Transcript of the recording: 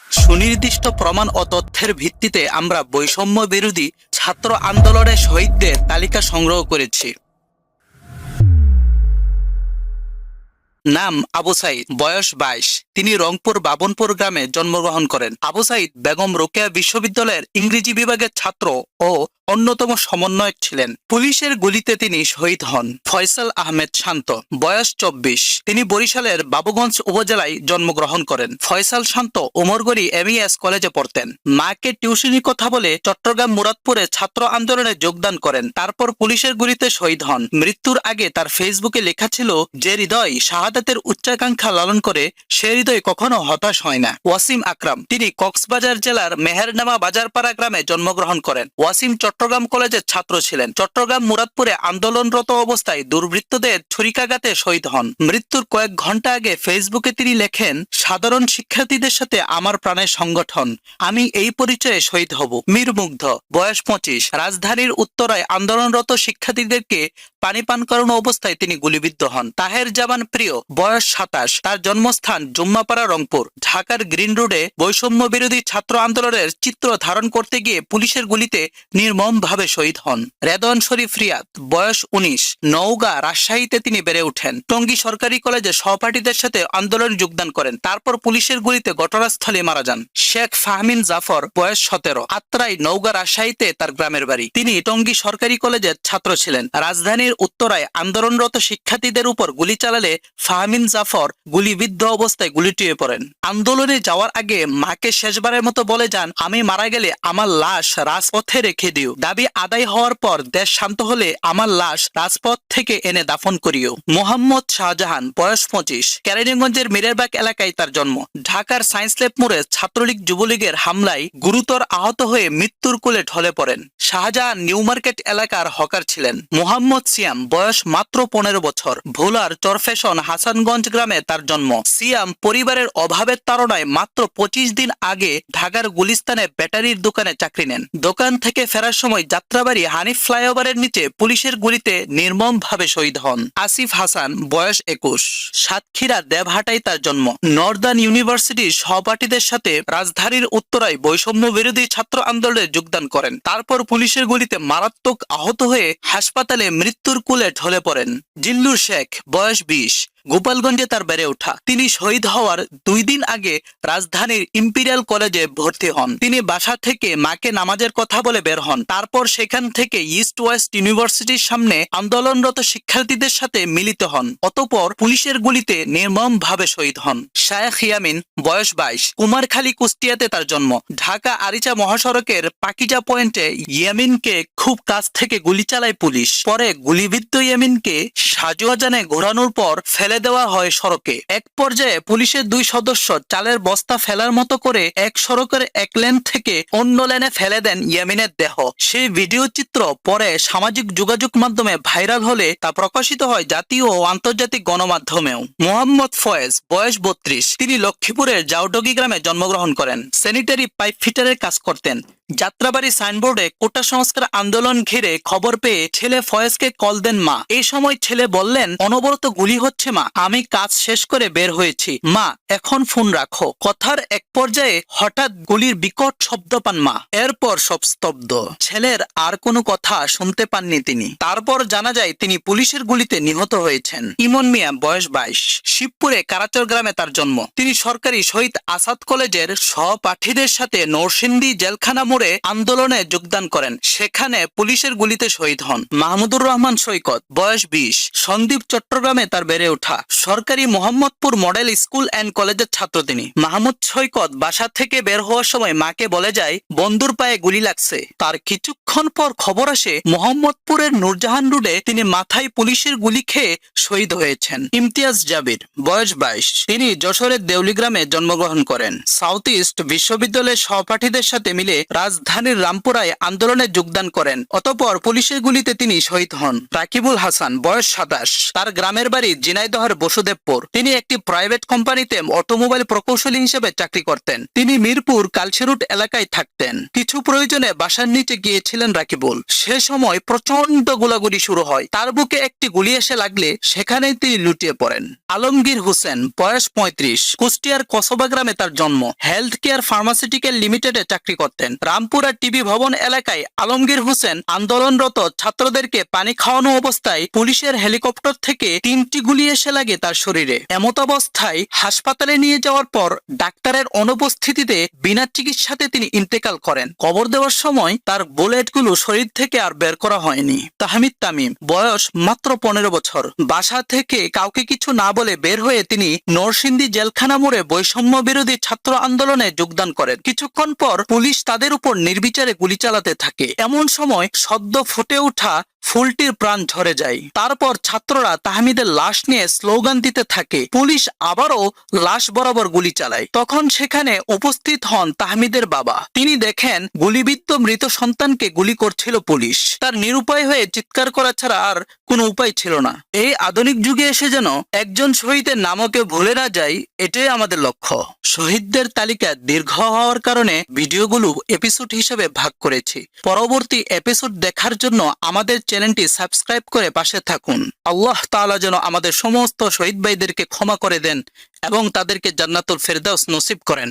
সুনির্দিষ্ট প্রমাণ ও তথ্যের ভিত্তিতে আমরা বৈষম্য বিরোধী ছাত্র আন্দোলনের শহীদদের তালিকা সংগ্রহ করেছি। নাম আবু সাইদ, বয়স বাইশ। তিনি রংপুর বাবনপুর গ্রামে জন্মগ্রহণ করেন। আবু সাইদ বেগম রোকেয়া বিশ্ববিদ্যালয়ের ইংরেজি বিভাগের ছাত্র ও অন্যতম সমন্বয়ক ছিলেন। পুলিশের গুলিতে তিনি শহীদ হন। ফয়সাল আহমেদ শান্ত, বয়স চব্বিশ। তিনি বরিশালের বাবুগঞ্জ উপজেলায় জন্মগ্রহণ করেন। ফয়সাল শান্ত উমরগড়ি এমইএস কলেজে পড়তেন। মাকে টিউশনি কথা বলে চট্টগ্রাম মুরাদপুরে ছাত্র আন্দোলনে যোগদান করেন। তারপর পুলিশের গুলিতে শহীদ হন। মৃত্যুর আগে তার ফেসবুকে লেখা ছিল যে হৃদয় শাহাদাতের উচ্চাকাঙ্ক্ষা লালন করে সে হৃদয় কখনো হতাশ হয় না। ওয়াসিম আকরাম, তিনি কক্সবাজার জেলার মেহেরনামা বাজারপাড়া গ্রামে জন্মগ্রহণ করেন। ওয়াসিম চট্টগ্রাম কলেজের ছাত্র ছিলেন। চট্টগ্রাম মুরাদপুরে আন্দোলনরত অবস্থায় দুর্বৃত্তদের ছুরিকাঘাতে শহীদ হন। মৃত্যুর কয়েক ঘণ্টা আগে ফেসবুকে তিনি লেখেন, সাধারণ শিক্ষার্থীদের সাথে আমার প্রাণের সংগঠন। আমি এই পরিচয়ে শহীদ হব। মীর মুগ্ধ, বয়স পঁচিশ, রাজধানীর উত্তরায় আন্দোলনরত শিক্ষার্থীদেরকে পানি পান করানো অবস্থায় তিনি গুলিবিদ্ধ হন। তাহের জামান প্রিয়, বয়স সাতাশ, তার জন্মস্থান জুম্মাপাড়া রংপুর, ঢাকার গ্রিন রোডে বৈষম্য বিরোধী ছাত্র আন্দোলনের চিত্র ধারণ করতে গিয়ে পুলিশের গুলিতে নির্মমভাবে শহীদ হন। রেদন শরীফ রিয়াদ, বয়স উনিশ, নওগাঁ, রাজশাহীতে তিনি বেড়ে ওঠেন। টঙ্গী সরকারি কলেজে সহপাঠীদের সাথে আন্দোলনে যোগদান করেন। তারপর পুলিশের গুলিতে ঘটনাস্থলে মারা যান। শেখ ফাহমিন জাফর, বয়স সতেরো, আত্রাই, নওগাঁ, রাজশাহীতে তার গ্রামের বাড়ি। তিনি টঙ্গী সরকারি কলেজের ছাত্র ছিলেন। রাজধানীর উত্তরায় আন্দোলনরত শিক্ষার্থীদের উপর গুলি চালালে ফাহমিন জাফর গুলিবিদ্ধ অবস্থায় গুলিটিয়ে পড়েন। আন্দোলনে যাওয়ার আগে মাকে শেষবারের মতো বলে যান, আমি মারা গেলে আমার লাশ রাজপথে রেখে দিও। দাবি আদায় হওয়ার পর দেশ শান্ত হলে আমার লাশ রাজপথ থেকে এনে দাফন করিও। মোহাম্মদ শাহজাহান, বয়স পঁচিশ, কেরানীগঞ্জের মিরেরবাগ এলাকায় তার জন্ম। ঢাকার সায়েন্স ল্যাব মোড়ে ছাত্রলীগ যুবলীগের হামলায় গুরুতর আহত হয়ে মৃত্যুর কোলে ঢলে পড়েন। শাহজাহান নিউ মার্কেট এলাকার হকার ছিলেন। মোহাম্মদ সিয়াম, বয়স মাত্র পনেরো বছর। ভোলার চরফেশন হাসানগঞ্জ গ্রামে তার জন্ম। সিয়াম পরিবারের অভাবের তাড়নায় মাত্র পঁচিশ দিন আগে ঢাকার গুলিস্তানে ব্যাটারির দোকানে চাকরি নেন। দোকান থেকে ফেরার সময় যাত্রাবাড়ি হানিফ ফ্লাইওভারের নিচে পুলিশের গুলিতে নির্মমভাবে শহীদ হন। আসিফ হাসান, বয়স একুশ। সাতক্ষীরা দেবহাটাই তার জন্ম। নর্দার্ন ইউনিভার্সিটির সহপাঠীদের সাথে রাজধানীর উত্তরায় বৈষম্য বিরোধী ছাত্র আন্দোলনে যোগদান করেন। তারপর পুলিশের গুলিতে মারাত্মক আহত হয়ে হাসপাতালে মৃত্যুর কুলে ঢলে পড়েন। জিল্লুর শেখ, বয়স বিশ। গোপালগঞ্জে তার বেড়ে ওঠা। তিনি শহীদ হওয়ার দুই দিন আগে রাজধানীর ইম্পিরিয়াল কলেজে ভর্তি হন। তিনি বাসা থেকে মাকে নামাজের কথা বলে বের হন। তারপর সেখান থেকে ইস্ট ওয়েস্ট ইউনিভার্সিটির সামনে আন্দোলনরত শিক্ষার্থীদের সাথে মিলিত হন। অতপর পুলিশের গুলিতে নির্মম ভাবে শহীদ হন। শায়েখ ইয়ামিন, বয়স বাইশ, কুমারখালী কুষ্টিয়াতে তার জন্ম। ঢাকা আরিচা মহাসড়কের পাকিজা পয়েন্টে ইয়ামিনকে খুব কাছ থেকে গুলি চালায় পুলিশ। পরে গুলিবিদ্ধ ইয়ামিনকে সাজুয়াজানে ঘোরানোর পর ফেলে দেওয়া হয় সড়কে। এক পর্যায়ে পুলিশের দুই সদস্য চালের বস্তা ফেলার মতো করে এক সড়কের এক লেন থেকে অন্য লেনে ফেলে দেন ইয়ামিনের দেহ। সেই ভিডিও চিত্র পরে সামাজিক যোগাযোগ মাধ্যমে ভাইরাল হলে তা প্রকাশিত হয় জাতীয় ও আন্তর্জাতিক গণমাধ্যমেও। মোহাম্মদ ফয়েজ, বয়স বত্রিশ, তিনি লক্ষ্মীপুরের জাউডগি গ্রামে জন্মগ্রহণ করেন। স্যানিটারি পাইপ ফিটারের কাজ করতেন। যাত্রাবাড়ি সাইনবোর্ডে কোটা সংস্কার আন্দোলন ঘিরে খবর পেয়ে ছেলে ফয়েজকে কল দেন মা। এই সময় ছেলে বললেন, অনবরত গুলি হচ্ছে মা। আমি কাজ শেষ করে বের হয়েছি। মা, এখন ফোন রাখো। কথার এক পর্যায়ে হঠাৎ গুলির বিকট শব্দ পান মা। এরপর সব স্তব্ধ। ছেলের আর কোনো কথা শুনতে পাননি তিনি। তারপর জানা যায়, তিনি পুলিশের গুলিতে নিহত হয়েছেন। ইমন মিয়া, বয়স বাইশ। শিবপুরে কারাচর গ্রামে তার জন্ম। তিনি সরকারি শহীদ আসাদ কলেজের সহপাঠীদের সাথে নরসিংদী জেলখানা মোড়ে আন্দোলনে যোগদান করেন। সেখানে পুলিশের গুলিতে শহীদ হন। মাহমুদুর রহমান সৈকত, বয়স বিশ, সন্দীপ চট্টগ্রামে তার বেড়ে ওঠা। সরকারি মোহাম্মদপুর মডেল স্কুল অ্যান্ড কলেজের ছাত্র তিনি। মাহমুদ সৈকত বাসা থেকে বের হওয়ার সময় মাকে বলে যায়, বন্ধুর পায়ে গুলি লাগছে। তার কিছুক্ষণ পর খবর আসে, মোহাম্মদপুরের নূরজাহান রোডে তিনি মাথায় পুলিশের গুলি খেয়ে শহীদ হয়েছেন। ইমতিয়াজ জাবির, বয়স বাইশ, তিনি যশোরের দেউলিগ্রামে জন্মগ্রহণ করেন। সাউথ ইস্ট বিশ্ববিদ্যালয়ের সহপাঠীদের সাথে মিলে রাজধানীর রামপুরায় আন্দোলনে যোগদান করেন। অতপর পুলিশের গুলিতে তিনি শহীদ হন। রাকিবুল হাসান, বয়স সাতাশ। তার গ্রামের বাড়ি জিনাইদহর বসুদেবপুর। তিনি একটি প্রাইভেট কোম্পানিতে অটোমোবাইল প্রকৌশলী হিসেবে চাকরি করতেন। তিনি মিরপুর কালশেরুট এলাকায় থাকতেন। কিছু প্রয়োজনে বাসার নিচে গিয়েছিলেন রাকিবুল। সে সময় প্রচণ্ড গোলাগুলি শুরু হয়। তার বুকে একটি গুলি এসে লাগলে সেখানেই তিনি লুটিয়ে পড়েন। আলমগীর হোসেন, বয়স পঁয়ত্রিশ। কুষ্টিয়ার কসবা গ্রামে তার জন্ম। হেলথ কেয়ার ফার্মাসিউটিক্যাল লিমিটেডে চাকরি করতেন। রামপুরা টিভি ভবন এলাকায় আলমগীর হোসেন আন্দোলনরত ছাত্রদেরকে পানি খাওয়ানো অবস্থায় পুলিশের হেলিকপ্টার থেকে তিনটি গুলি এসে লাগে তার শরীরে। এমত অবস্থায় হাসপাতালে নিয়ে যাওয়ার পর ডাক্তারের অনুপস্থিতিতে বিনা চিকিৎসাতে তিনি ইন্তেকাল করেন। কবর দেওয়ার সময় তার বুলেটগুলো শরীর থেকে আর বের করা হয়নি। তাহমিদ তামিম, বয়স মাত্র পনেরো বছর। বাসা থেকে কাউকে কিছু না বলে বের হয়ে তিনি নরসিংদী জেলখানা মোড়ে বৈষম্য বিরোধী ছাত্র আন্দোলনে যোগদান করেন। কিছুক্ষণ পর পুলিশ তাদের উপর নির্বিচারে গুলি চালাতে থাকে। এমন সময় সদ্য ফুটে ওঠা ফুলটির প্রাণ ঝরে যায়। তারপর ছাত্ররা তাহমিদের লাশ নিয়ে স্লোগান দিতে থাকে। পুলিশ আবারও লাশ বরাবর গুলি চালায়। তখন সেখানে উপস্থিত হন তাহমিদের বাবা। তিনি দেখেন গুলিবিদ্ধ মৃত সন্তানকে গুলি করছিল পুলিশ। তার নিরুপায় হয়ে চিৎকার করা ছাড়া আর কোনো উপায় ছিল না। এই আধুনিক যুগে এসে যেন একজন শহীদের নামকে ভুলে না যায়, এটাই আমাদের লক্ষ্য। শহীদদের তালিকা দীর্ঘ হওয়ার কারণে ভিডিওগুলো এপিসোড হিসেবে ভাগ করেছি। পরবর্তী এপিসোড দেখার জন্য আমাদের চ্যানেলটি সাবস্ক্রাইব করে পাশে থাকুন। আল্লাহ তালা যেন আমাদের সমস্ত শহীদ ভাইদেরকে ক্ষমা করে দেন এবং তাদেরকে জান্নাতুল ফেরদাউস নসিব করেন।